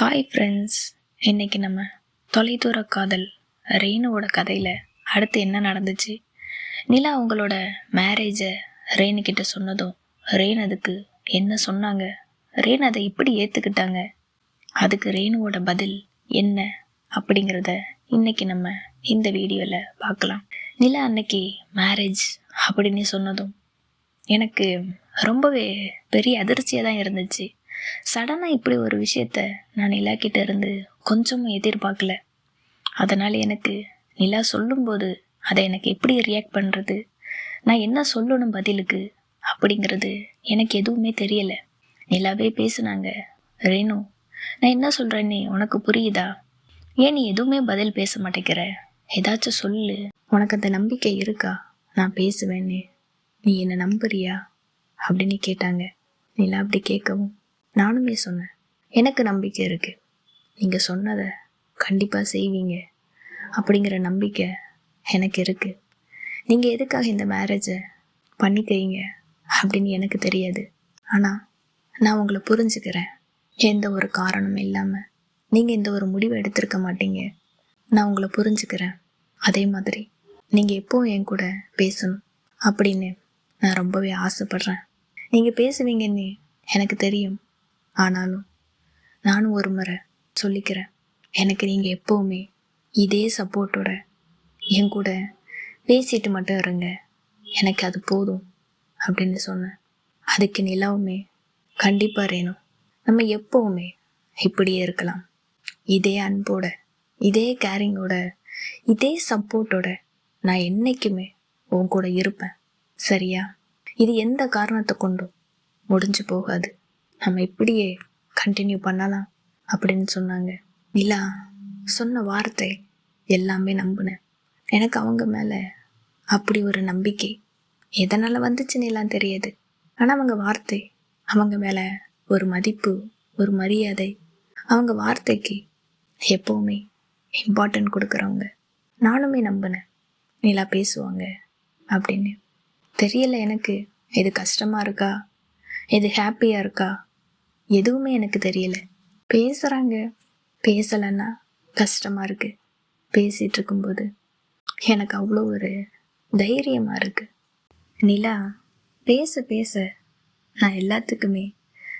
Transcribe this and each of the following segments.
Hi friends இன்னைக்கு நம்ம தொலைதூர காதல் ரேணுவோட கதையில் அடுத்து என்ன நடந்துச்சு? நிலா அவங்களோட மேரேஜை ரெயினுக்கிட்ட சொன்னதும் ரேன் அதுக்கு என்ன சொன்னாங்க? ரேன் அதை இப்படி ஏற்றுக்கிட்டாங்க அதுக்கு ரேணுவோட பதில் என்ன அப்படிங்கிறத இன்னைக்கு நம்ம இந்த வீடியோவில் பார்க்கலாம். நிலா அன்னைக்கு மேரேஜ் அப்படின்னு சொன்னதும் எனக்கு ரொம்பவே பெரிய அதிர்ச்சியாக தான் இருந்துச்சு. சடனாக இப்படி ஒரு விஷயத்த நான் நிலா கிட்ட இருந்து கொஞ்சமும் எதிர்பார்க்கல. அதனால் எனக்கு நிலா சொல்லும்போது அதை எனக்கு எப்படி ரியாக்ட் பண்ணுறது நான் என்ன சொல்லணும் பதிலுக்கு? அப்படிங்கிறது எனக்கு எதுவுமே தெரியலை. நிலாவே பேசுனாங்க. ரேணு நான் என்ன சொல்கிறேன்னு உனக்கு புரியுதா? ஏன் நீ எதுவுமே பதில் பேச மாட்டேங்கிற? ஏதாச்சும் சொல்லு. உனக்கு அந்த நம்பிக்கை இருக்கா? நான் பேசுவேன்னு. நீ என்னை நம்புறியா? அப்படின்னு கேட்டாங்க. நிலா அப்படி கேட்கவும் நானுமே சொன்னேன். எனக்கு நம்பிக்கை இருக்குது நீங்கள் சொன்னதை கண்டிப்பாக செய்வீங்க. அப்படிங்கிற நம்பிக்கை எனக்கு இருக்குது நீங்கள் எதுக்காக இந்த மேரேஜை பண்ணிக்கிறீங்க அப்படின்னு எனக்கு தெரியாது. ஆனால் நான் உங்களை புரிஞ்சுக்கிறேன். எந்த ஒரு காரணம் இல்லாமல் நீங்கள் இந்த ஒரு முடிவை எடுத்திருக்க மாட்டீங்க. நான் உங்களை புரிஞ்சுக்கிறேன். அதே மாதிரி நீங்கள் எப்போவும் என் கூட பேசணும் அப்படின்னு நான் ரொம்பவே ஆசைப்பட்றேன். நீங்கள் பேசுவீங்கன்னு எனக்கு தெரியும். ஆனாலும் நானும் ஒரு முறை சொல்லிக்கிறேன் எனக்கு நீங்கள் எப்போவுமே இதே சப்போர்ட்டோட என் கூட பேசிட்டு மட்டும் இருங்க. எனக்கு அது போதும் அப்படின்னு சொன்னேன். அதுக்கு நிலாவுமே கண்டிப்பாக வேணும். நம்ம எப்போவுமே இப்படியே இருக்கலாம். இதே அன்போட இதே கேரிங்கோட இதே சப்போர்ட்டோட நான் என்றைக்குமே உன் கூட இருப்பேன். சரியா? இது எந்த காரணத்தை கொண்டும் முடிஞ்சு போகாது. நம்ம இப்படியே கண்டினியூ பண்ணலாம் அப்படின்னு சொன்னாங்க. நிலா சொன்ன வார்த்தை எல்லாமே நம்பினேன். எனக்கு அவங்க மேலே அப்படி ஒரு நம்பிக்கை எதனால் வந்துச்சுன்னு தெரியாது. ஆனால் அவங்க வார்த்தை அவங்க மேலே ஒரு மதிப்பு ஒரு மரியாதை அவங்க வார்த்தைக்கு எப்போவுமே இம்பார்ட்டன்ட் கொடுக்குறவங்க. நானுமே நம்பினேன். நிலா பேசுவாங்க அப்படின்னு. தெரியல எனக்கு இது கஷ்டமாக இருக்கா இது ஹாப்பியாக இருக்கா எதுவுமே எனக்கு தெரியல. பேசுகிறாங்க பேசலைன்னா கஷ்டமாக இருக்குது பேசிகிட்டு இருக்கும்போது எனக்கு அவ்வளோ ஒரு தைரியமாக இருக்குது நிலா பேச பேச. நான் எல்லாத்துக்குமே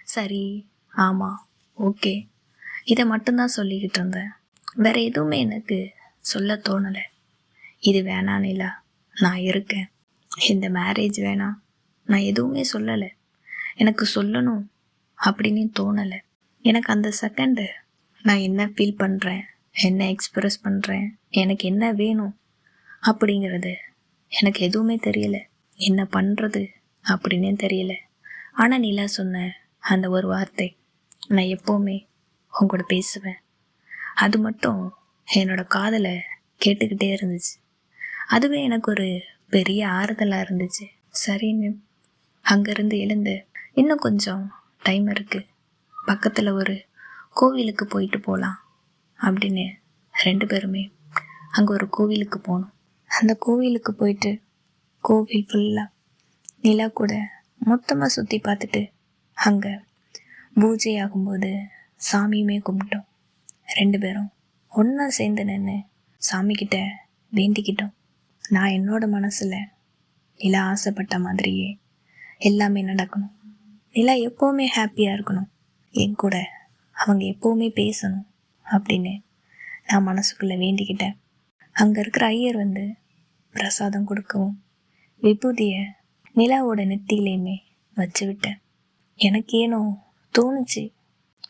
சரி ஆமாம் ஓகே. இதை மட்டும்தான் சொல்லிக்கிட்டு இருந்தேன். வேற எதுவுமே எனக்கு சொல்ல தோணலை. இது வேணாம் நிலா நான் இருக்கேன். இந்த மேரேஜ் வேணாம். நான் எதுவுமே சொல்லலை. எனக்கு சொல்லணும். அப்படின்னு தோணலை. எனக்கு அந்த செகண்டு நான் என்ன ஃபீல் பண்ணுறேன் என்ன எக்ஸ்ப்ரெஸ் பண்ணுறேன் எனக்கு என்ன வேணும் அப்படிங்கிறது எனக்கு எதுவுமே தெரியல. என்ன பண்ணுறது அப்படின்னே தெரியல. ஆனால் நிலா சொன்ன அந்த ஒரு வார்த்தை நான் எப்போவுமே உங்க கூட பேசுவேன். அது மட்டும் என்னோட காதலை கேட்டுக்கிட்டே இருந்துச்சு. அதுவே எனக்கு ஒரு பெரிய ஆறுதலாக இருந்துச்சு. சரின்னு அங்கேருந்து எழுந்து இன்னும் கொஞ்சம் டைம் இருக்குது பக்கத்தில் ஒரு கோவிலுக்கு போயிட்டு போகலாம் அப்படின்னு ரெண்டு பேருமே அங்கே ஒரு கோவிலுக்கு போனோம். அந்த கோவிலுக்கு போயிட்டு கோவில் ஃபுல்லாக நிலா கூட மொத்தமாக சுற்றி பார்த்துட்டு அங்கே பூஜை ஆகும்போது சாமியுமே கும்பிட்டோம். ரெண்டு பேரும் ஒன்றா சேர்ந்து நின்று சாமிக்கிட்ட வேண்டிக்கிட்டோம். நான் என்னோட மனசில் நிலா ஆசைப்பட்ட மாதிரியே எல்லாமே நடக்கணும். நிலா எப்போவுமே ஹாப்பியாக இருக்கணும். என் கூட அவங்க எப்போவுமே பேசணும் அப்படின்னு நான் மனசுக்குள்ளே வேண்டிக்கிட்டேன். அங்கே இருக்கிற ஐயர் வந்து பிரசாதம் கொடுக்கவும் விபூதியை நிலாவோட நெத்தியிலையுமே வச்சு விட்டேன். எனக்கு ஏனோ தோணுச்சு.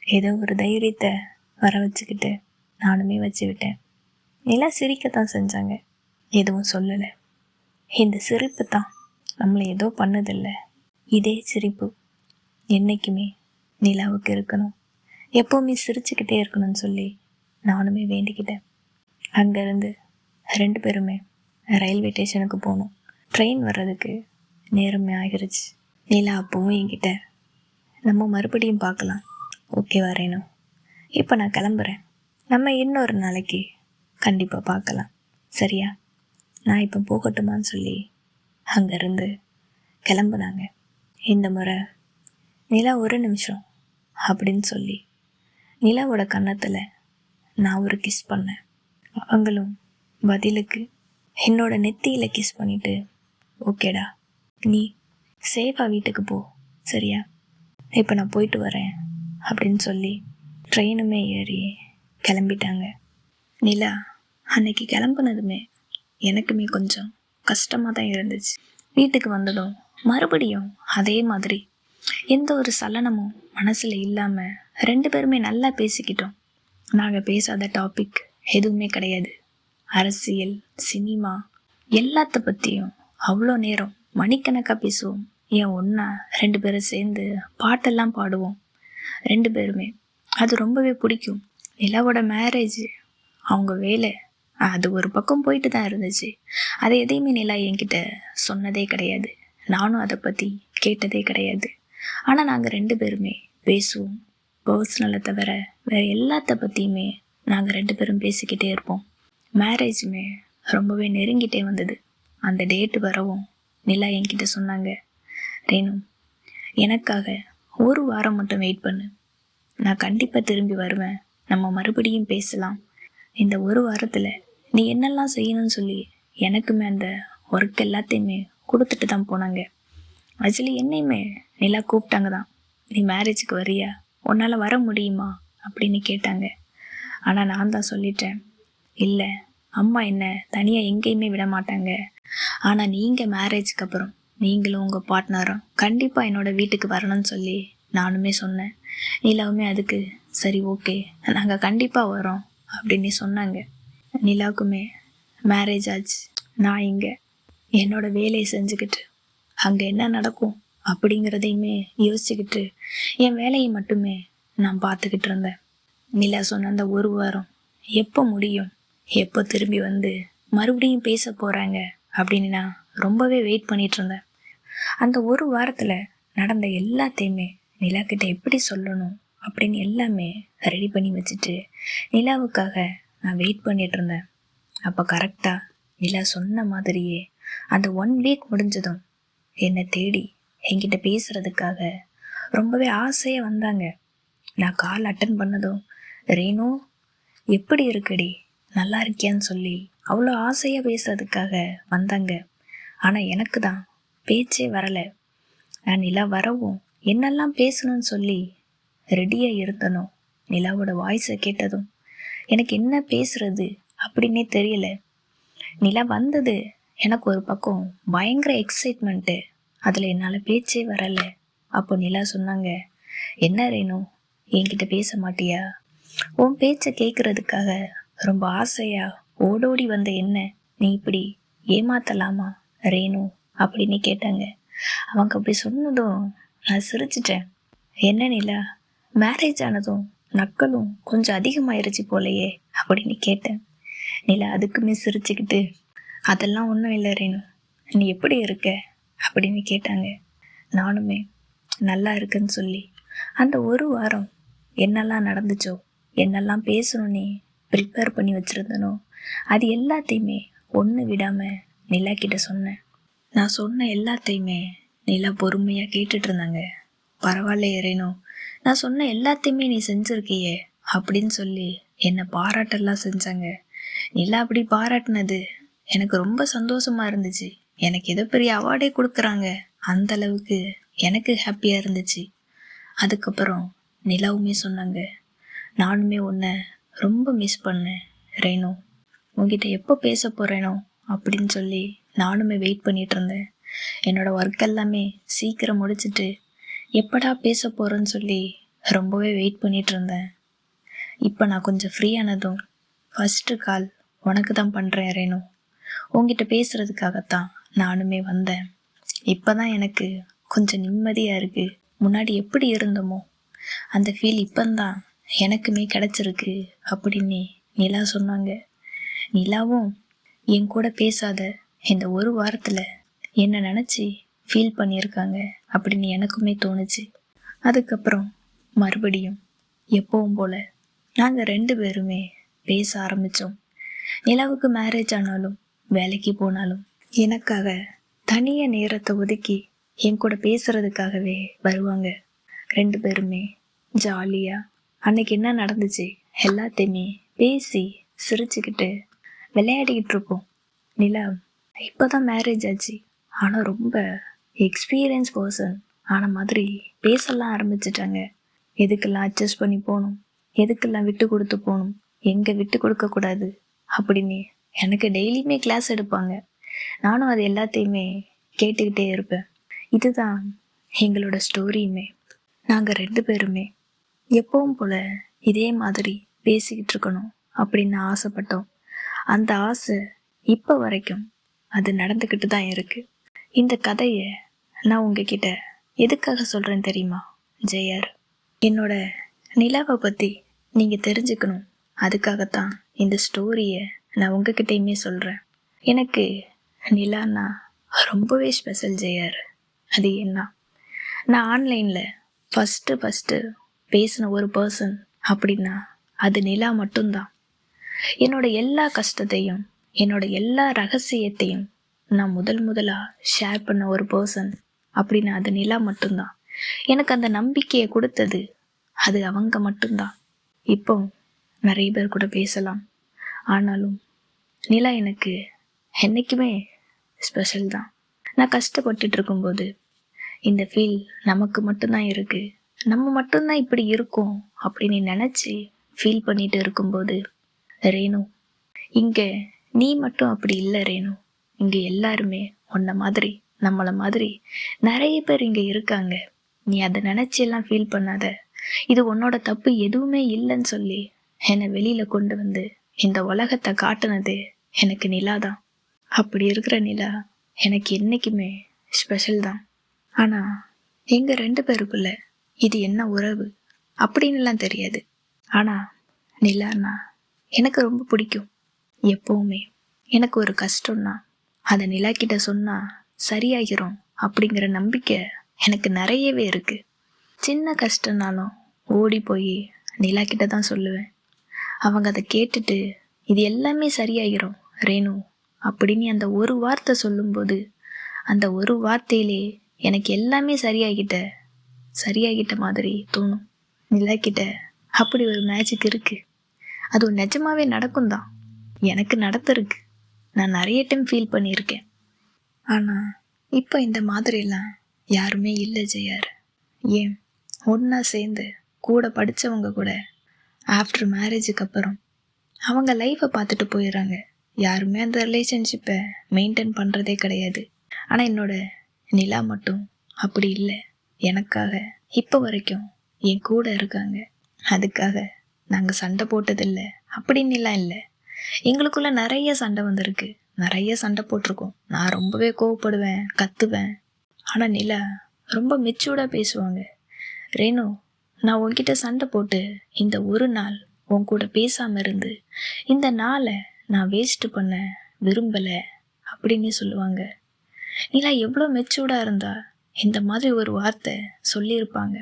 ஏதோ ஒரு தைரியத்தை வர வச்சுக்கிட்டு நானுமே வச்சு விட்டேன். நிலா சிரிக்கத்தான் செஞ்சாங்க. எதுவும் சொல்லலை. இந்த சிரிப்பு தான் நம்மளை ஏதோ பண்ணதில்லை. இதே சிரிப்பு. என்றைக்குமே நிலாவுக்கு இருக்கணும். எப்போவுமே சிரிச்சுக்கிட்டே இருக்கணும்னு சொல்லி நானுமே வேண்டிக்கிட்டேன். அங்கேருந்து ரெண்டு பேருமே ரயில்வே ஸ்டேஷனுக்கு போகணும் ட்ரெயின் வர்றதுக்கு நேரமே ஆகிருச்சு. நிலா அப்போவும் என்கிட்ட நம்ம மறுபடியும் பார்க்கலாம். ஓகே வரேனும் இப்போ நான் கிளம்புறேன். நம்ம இன்னொரு நாளைக்கு கண்டிப்பாக பார்க்கலாம். சரியா? நான் இப்போ போகட்டுமான்னு சொல்லி அங்கேருந்து கிளம்புனாங்க. இந்த முறை நிலா ஒரு நிமிஷம். அப்படின்னு சொல்லி நிலாவோட கன்னத்தில் நான் ஒரு கிஸ் பண்ணேன். அவங்களும் பதிலுக்கு என்னோட நெத்தியில் கிஸ் பண்ணிவிட்டு ஓகேடா நீ சேஃபாக வீட்டுக்கு போ சரியா? இப்போ நான் போயிட்டு வரேன் அப்படின்னு சொல்லி ட்ரெயினுமே ஏறி கிளம்பிட்டாங்க. நிலா அன்னைக்கு கிளம்புனதுமே எனக்குமே கொஞ்சம் கஷ்டமாக தான் இருந்துச்சு. வீட்டுக்கு வந்ததும் மறுபடியும் அதே மாதிரி எந்த ஒரு சலனமும் மனசில் இல்லாமல் ரெண்டு பேருமே நல்லா பேசிக்கிட்டோம். நாங்கள் பேசாத டாபிக் எதுவுமே கிடையாது. அரசியல் சினிமா எல்லாத்த பற்றியும் அவ்வளோ நேரம் மணிக்கணக்காக பேசுவோம். ஏன் ஒன்றா ரெண்டு பேரும் சேர்ந்து பாட்டெல்லாம் பாடுவோம். ரெண்டு பேருமே. அது ரொம்பவே பிடிக்கும். நிலாவோட மேரேஜ் அவங்க வேலை அது ஒரு பக்கம் போயிட்டு தான் இருந்துச்சு. அதை எதையுமே நிலா என்கிட்ட சொன்னதே கிடையாது. நானும் அதை பற்றி கேட்டதே கிடையாது. ஆனால் நாங்கள் ரெண்டு பேருமே பேசுவோம். பர்சனலை தவிர வேறு எல்லாத்த பற்றியுமே நாங்கள் ரெண்டு பேரும் பேசிக்கிட்டே இருப்போம். மேரேஜுமே ரொம்பவே நெருங்கிட்டே வந்தது. அந்த டேட்டு வரவும் நிலா என்கிட்ட சொன்னாங்க ரேணு எனக்காக ஒரு வாரம் மட்டும் வெயிட் பண்ணு. நான் கண்டிப்பாக திரும்பி வருவேன். நம்ம மறுபடியும் பேசலாம். இந்த ஒரு வாரத்தில் நீ என்னெல்லாம் செய்யணும்னு சொல்லி எனக்குமே அந்த ஒர்க் எல்லாத்தையுமே கொடுத்துட்டு தான் போனாங்க. ஆக்சுவலி என்னையுமே நிலா கூப்பிட்டாங்க தான் நீ மேரேஜுக்கு வரியா? உன்னால் வர முடியுமா? அப்படின்னு கேட்டாங்க. ஆனால் நான் தான் சொல்லிட்டேன். இல்லை அம்மா என்ன தனியாக எங்கேயுமே விட மாட்டாங்க. ஆனால் நீங்கள் மேரேஜுக்கு அப்புறம் நீங்களும் உங்கள் பார்ட்னரும் கண்டிப்பாக என்னோடய வீட்டுக்கு வரணும்னு சொல்லி நானுமே சொன்னேன். நிலாவுமே அதுக்கு சரி ஓகே நாங்கள் கண்டிப்பாக வரோம் அப்படின்னு சொன்னாங்க. நிலாவுக்குமே மேரேஜ் ஆச்சு. நான் இங்கே என்னோட வேலையை செஞ்சுக்கிட்டு அங்கே என்ன நடக்கும் அப்படிங்கிறதையுமே யோசிச்சுக்கிட்டு என் வேலையை மட்டுமே நான் பார்த்துக்கிட்டு இருந்தேன். நிலா சொன்ன அந்த ஒரு வாரம் எப்போ முடியும்? எப்போ திரும்பி வந்து மறுபடியும் பேச போகிறாங்க அப்படின்னு நான் ரொம்பவே வெயிட் பண்ணிட்டு இருந்தேன். அந்த ஒரு வாரத்தில் நடந்த எல்லாத்தையுமே நிலா எப்படி சொல்லணும் அப்படின்னு எல்லாமே ரெடி பண்ணி வச்சுட்டு நிலாவுக்காக நான் வெயிட் பண்ணிட்டு இருந்தேன். அப்போ கரெக்டாக நிலா சொன்ன மாதிரியே அந்த ஒன் வீக் முடிஞ்சதும் என்னை தேடி என்கிட்ட பேசுகிறதுக்காக ரொம்பவே ஆசையாக வந்தாங்க. நான் கால் அட்டன் பண்ணதும் ரேணு எப்படி இருக்குடி? நல்லா இருக்கியான்னு சொல்லி அவ்வளோ ஆசையாக பேசுறதுக்காக வந்தாங்க. ஆனால் எனக்கு தான் பேச்சே வரலை. நான் நிலா வரவும் என்னெல்லாம் பேசணும்னு சொல்லி ரெடியாக இருந்தனோ நிலாவோட வாய்ஸை கேட்டதும் எனக்கு என்ன பேசுறது? அப்படின்னே தெரியல. நிலா வந்தது எனக்கு ஒரு பக்கம் பயங்கர எக்ஸைட்மெண்ட்டு அதில் என்னால் பேச்சே வரலை. அப்போ நிலா சொன்னாங்க என்ன ரேணு என்கிட்ட பேச மாட்டியா? உன் பேச்சை கேட்குறதுக்காக ரொம்ப ஆசையா? ஓடோடி வந்த என்ன? நீ இப்படி ஏமாத்தலாமா? ரேணு அப்படின்னு கேட்டாங்க. அவங்க அப்படி சொன்னதும் நான் சிரிச்சிட்டேன். என்ன நிலா மேரேஜ் ஆனதும் நக்கலும் கொஞ்சம் அதிகமாயிருச்சு போலையே அப்படின்னு கேட்டேன். நிலா அதுக்குமே சிரிச்சுக்கிட்டு அதெல்லாம் ஒன்றும் இல்லை ரேணு நீ எப்படி இருக்க? அப்படின்னு கேட்டாங்க. நானுமே நல்லா இருக்குன்னு சொல்லி. அந்த ஒரு வாரம் என்னெல்லாம் நடந்துச்சோ என்னெல்லாம் பேசணும்னே ப்ரிப்பேர் பண்ணி வச்சுருந்தனோ அது எல்லாத்தையுமே ஒன்று விடாமல் நிலா கிட்ட சொன்னேன். நான் சொன்ன எல்லாத்தையுமே நிலா பொறுமையாக கேட்டுட்டு இருந்தாங்க. பரவாயில்ல இறைனோ நான் சொன்ன எல்லாத்தையுமே நீ செஞ்சுருக்கியே அப்படின்னு சொல்லி என்னை பாராட்டெல்லாம் செஞ்சாங்க. நிலா அப்படி பாராட்டினது எனக்கு ரொம்ப சந்தோஷமாக இருந்துச்சு. எனக்கு ஏதோ பெரிய அவார்டே கொடுக்குறாங்க. அந்த அளவுக்கு எனக்கு ஹாப்பியாக இருந்துச்சு. அதுக்கப்புறம் நிலாவுமே சொன்னாங்க நானுமே உன்னை ரொம்ப மிஸ் பண்ணேன் ரேணு. உங்ககிட்ட எப்போ பேச போகிறேனோ அப்படின்னு சொல்லி நானுமே வெயிட் பண்ணிகிட்டு இருந்தேன். என்னோட ஒர்க் எல்லாமே சீக்கிரம் முடிச்சுட்டு எப்படா பேச போகிறேன்னு சொல்லி ரொம்பவே வெயிட் பண்ணிகிட்டு இருந்தேன். இப்போ நான் கொஞ்சம் ஃப்ரீயானதும் ஃபஸ்ட்டு கால் உனக்கு தான் பண்ணுறேன் ரேணு. உங்ககிட்ட பேசுகிறதுக்காகத்தான் நானுமே வந்தேன். இப்போ தான் எனக்கு கொஞ்சம் நிம்மதியாக இருக்குது முன்னாடி எப்படி இருந்தோமோ அந்த ஃபீல் இப்போந்தான் எனக்குமே கிடச்சிருக்கு அப்படின்னு நிலா சொன்னாங்க. நிலாவும் என் கூட பேசாத இந்த ஒரு வாரத்தில் என்னை நினச்சி ஃபீல் பண்ணியிருக்காங்க அப்படின்னு எனக்குமே தோணுச்சு. அதுக்கப்புறம் மறுபடியும் எப்பவும் போல் நாங்கள் ரெண்டு பேருமே பேச ஆரம்பித்தோம் நிலாவுக்கு மேரேஜ் ஆனாலும் வேலைக்கு போனாலும் எனக்காக தனிய நேரத்தை ஒதுக்கி என் கூட பேசுறதுக்காகவே வருவாங்க. ரெண்டு பேருமே ஜாலியாக அன்னைக்கு என்ன நடந்துச்சு எல்லாத்தையுமே பேசி சிரிச்சுக்கிட்டு விளையாடிக்கிட்டு இருப்போம். நிலா இப்போ தான் மேரேஜ் ஆச்சு. ஆனால் ரொம்ப எக்ஸ்பீரியன்ஸ் பர்சன் ஆன மாதிரி பேசலாம் ஆரம்பிச்சிட்டாங்க. எதுக்கெல்லாம் அட்ஜஸ்ட் பண்ணி போகணும்? எதுக்கெல்லாம் விட்டு கொடுத்து போகணும்? எங்கே விட்டு கொடுக்கக்கூடாது அப்படின்னு எனக்கு டெய்லியுமே கிளாஸ் எடுப்பாங்க. நானும் அது எல்லாத்தையுமே கேட்டுக்கிட்டே இருப்பேன். இதுதான் எங்களோட ஸ்டோரியுமே நாங்கள் ரெண்டு பேருமே எப்பவும் போல இதே மாதிரி பேசிக்கிட்டு இருக்கணும் அப்படின்னு ஆசைப்பட்டோம். அந்த ஆசை இப்போ வரைக்கும் அது நடந்துக்கிட்டு தான் இருக்குது இந்த கதையை நான் உங்ககிட்ட எதுக்காக சொல்கிறேன் தெரியுமா ஜெயர்? என்னோட நிலாவை பற்றி நீங்கள் தெரிஞ்சுக்கணும். அதுக்காகத்தான் இந்த ஸ்டோரியை நான் உங்ககிட்டயுமே சொல்கிறேன் எனக்கு நிலானா ரொம்பவே ஸ்பெஷல் ஜெயர். அது என்ன? நான் ஆன்லைனில் ஃபஸ்ட்டு ஃபஸ்ட்டு பேசின ஒரு பர்சன் அப்படின்னா அது நிலா மட்டும்தான். என்னோட எல்லா கஷ்டத்தையும் என்னோட எல்லா ரகசியத்தையும் நான் முதல் முதலாக ஷேர் பண்ண ஒரு பர்சன் அப்படின்னா அது நிலா மட்டும்தான். எனக்கு அந்த நம்பிக்கையை கொடுத்தது அது அவங்க மட்டும்தான். இப்போ நிறைய பேர் கூட பேசலாம். ஆனாலும் நிலா எனக்கு என்றைக்குமே ஸ்பெஷல் தான். நான் கஷ்டப்பட்டுட்டு இருக்கும்போது இந்த ஃபீல் நமக்கு மட்டும்தான் இருக்குது நம்ம மட்டும்தான் இப்படி இருக்கோம் அப்படின்னு நினச்சி ஃபீல் பண்ணிட்டு இருக்கும்போது ரேணு இங்கே நீ மட்டும் அப்படி இல்லை ரேணு. இங்கே எல்லாருமே உன்ன மாதிரி நம்மளை மாதிரி நிறைய பேர் இங்கே இருக்காங்க. நீ அதை நினச்சி எல்லாம் ஃபீல் பண்ணாத. இது உன்னோட தப்பு எதுவுமே இல்லைன்னு சொல்லி என்னை வெளியில் கொண்டு வந்து இந்த உலகத்தை காட்டுனது எனக்கு நிலா தான் அப்படி இருக்கிற நிலா எனக்கு என்றைக்குமே ஸ்பெஷல் தான். ஆனால் எங்கள் ரெண்டு பேருக்குள்ள இது என்ன உறவு அப்படின்னுலாம் தெரியாது. ஆனால் நிலான்னா எனக்கு ரொம்ப பிடிக்கும். எப்போவுமே எனக்கு ஒரு கஷ்டம்னா அதை நிலா கிட்ட சொன்னால் சரியாகிரும் அப்படிங்கிற நம்பிக்கை எனக்கு நிறையவே இருக்குது சின்ன கஷ்டம்னாலும் ஓடி போய் நிலா கிட்ட தான் சொல்லுவேன். அவங்க அதை கேட்டுட்டு இது எல்லாமே சரியாகிரும் ரேணு அப்படின்னு அந்த ஒரு வார்த்தை சொல்லும்போது அந்த ஒரு வார்த்தையிலே எனக்கு எல்லாமே சரியாகிட்ட சரியாகிட்ட மாதிரி தோணும். நிலாக்கிட்ட அப்படி ஒரு மேஜிக் இருக்குது அது நிஜமாவே நடக்கும் தான் எனக்கு நடத்திருக்கு நான் நிறைய டைம் ஃபீல் பண்ணியிருக்கேன். ஆனால் இப்போ இந்த மாதிரிலாம் யாருமே இல்லை ஜெயார். ஏன்? ஒன்றா சேர்ந்து கூட படித்தவங்க கூட ஆஃப்டர் மேரேஜுக்கு அப்புறம் அவங்க லைஃப்பை பார்த்துட்டு போயிடுறாங்க. யாருமே அந்த ரிலேஷன்ஷிப்பை மெயின்டைன் பண்ணுறதே கிடையாது. ஆனால் என்னோட நிலா மட்டும் அப்படி இல்லை. எனக்காக இப்போ வரைக்கும் என் கூட இருக்காங்க. அதுக்காக நாங்கள் சண்டை போட்டதில்லை. அப்படின்னுலாம் இல்லை. எங்களுக்குள்ள நிறைய சண்டை வந்திருக்கு. நிறைய சண்டை போட்டிருக்கோம். நான் ரொம்பவே கோவப்படுவேன் கத்துவேன். ஆனால் நிலா ரொம்ப மெச்சூர்டாக பேசுவாங்க. ரேணு நான் உன்கிட்ட சண்டை போட்டு இந்த ஒரு நாள் உன் கூட பேசாமல் இருந்து இந்த நாளை நான் வேஸ்ட் பண்ண விரும்பலை அப்படின்னு சொல்லுவாங்க. நீலா எவ்வளோ மெச்சூர்டாக இருந்தா இந்த மாதிரி ஒரு வார்த்தை சொல்லியிருப்பாங்க.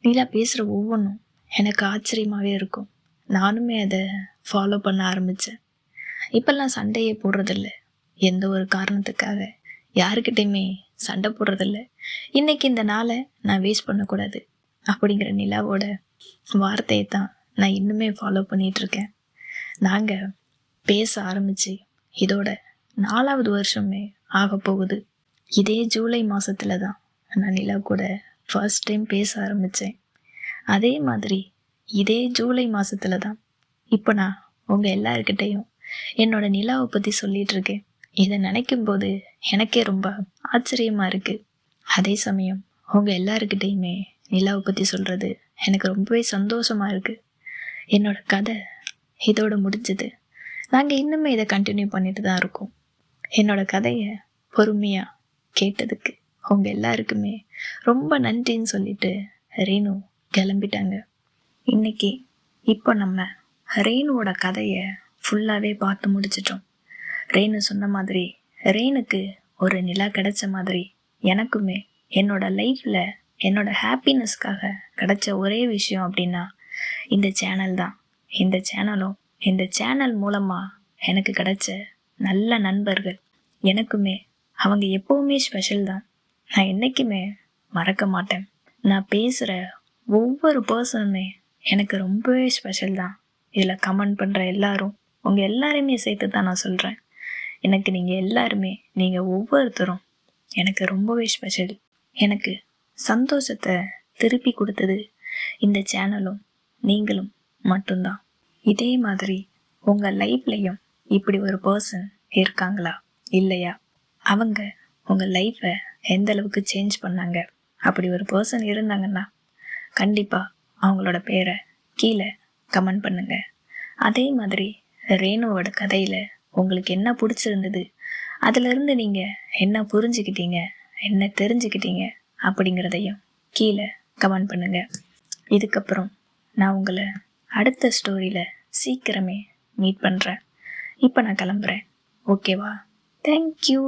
நீலா பேசுகிற ஒவ்வொன்றும் எனக்கு ஆச்சரியமாகவே இருக்கும். நானுமே அதை ஃபாலோ பண்ண ஆரம்பித்தேன் இப்போல்லாம் சண்டையே போடுறதில்ல. எந்த ஒரு காரணத்துக்காக. யாருக்கிட்டையுமே சண்டை போடுறதில்ல. இன்றைக்கி இந்த நாளை நான் வேஸ்ட் பண்ணக்கூடாது அப்படிங்கிற நிலாவோட வார்த்தையை தான் நான் இன்னுமே ஃபாலோ பண்ணிகிட்ருக்கேன் நாங்கள் பேச ஆரம்பிச்சு. இதோட நாலாவது வருஷமே ஆக போகுது. இதே ஜூலை மாதத்தில் தான் நான் நிலா கூட ஃபர்ஸ்ட் டைம் பேச ஆரம்பித்தேன் அதே மாதிரி இதே ஜூலை மாதத்தில் தான் இப்போ நான் உங்கள் எல்லாருக்கிட்டேயும் என்னோட நிலாவை பற்றி சொல்லிகிட்ருக்கேன் இதை நினைக்கும் போது எனக்கே ரொம்ப ஆச்சரியமாக இருக்குது அதே சமயம் உங்கள் எல்லாருக்கிட்டேயுமே நிலாவை பற்றி சொல்கிறது எனக்கு ரொம்பவே சந்தோஷமாக இருக்குது என்னோடய கதை இதோடு முடிஞ்சது. நாங்கள் இன்னுமே இதை கண்டினியூ பண்ணிட்டு தான் இருக்கோம். என்னோட கதையை பொறுமையாக கேட்டதுக்கு அவங்க எல்லாருக்குமே ரொம்ப நன்றின்னு சொல்லிட்டு ரேணு கிளம்பிட்டாங்க. இன்னைக்கு இப்போ நம்ம ரேணுவோட கதையை ஃபுல்லாகவே பார்த்து முடிச்சிட்டோம். ரேணு சொன்ன மாதிரி ரேணுக்கு ஒரு நிலா கிடைச்ச மாதிரி எனக்குமே என்னோட லைஃப்பில் என்னோட ஹாப்பினஸ்க்காக கிடைச்ச ஒரே விஷயம் அப்படின்னா இந்த சேனல் தான். இந்த சேனலும் இந்த சேனல் மூலமாக எனக்கு கிடைச்ச நல்ல நண்பர்கள் எனக்குமே அவங்க எப்போவுமே ஸ்பெஷல் தான். நான் என்றைக்குமே மறக்க மாட்டேன். நான் பேசுகிற ஒவ்வொரு பர்சனுமே எனக்கு ரொம்பவே ஸ்பெஷல் தான். இதில் கமெண்ட் பண்ணுற எல்லாரும் உங்கள் எல்லாருமே சேர்த்து தான் நான் சொல்கிறேன் எனக்கு நீங்கள் எல்லாருமே நீங்கள் ஒவ்வொருத்தரும் எனக்கு ரொம்பவே ஸ்பெஷல் எனக்கு சந்தோஷத்தை திருப்பி கொடுத்தது இந்த சேனலும் நீங்களும் மட்டும்தான். இதே மாதிரி உங்கள் லைஃப்லையும் இப்படி ஒரு பர்சன் இருக்காங்களா? இல்லையா? அவங்க உங்கள் லைஃப்பை எந்த அளவுக்கு சேஞ்ச் பண்ணாங்க? அப்படி ஒரு பர்சன் இருந்தாங்கன்னா கண்டிப்பாக அவங்களோட பேரை கீழே கமெண்ட் பண்ணுங்க. அதே மாதிரி ரேணுவோட கதையில் உங்களுக்கு என்ன பிடிச்சிருந்தது? அதிலிருந்து நீங்கள் என்ன புரிஞ்சுக்கிட்டீங்க? என்ன தெரிஞ்சுக்கிட்டீங்க? அப்படிங்கிறதையும் கீழே கமெண்ட் பண்ணுங்கள் இதுக்கப்புறம் நான் உங்களை அடுத்த ஸ்டோரியில் சீக்கிரமே மீட் பண்ணுறேன் இப்போ நான் கிளம்புறேன். ஓகேவா தேங்க்யூ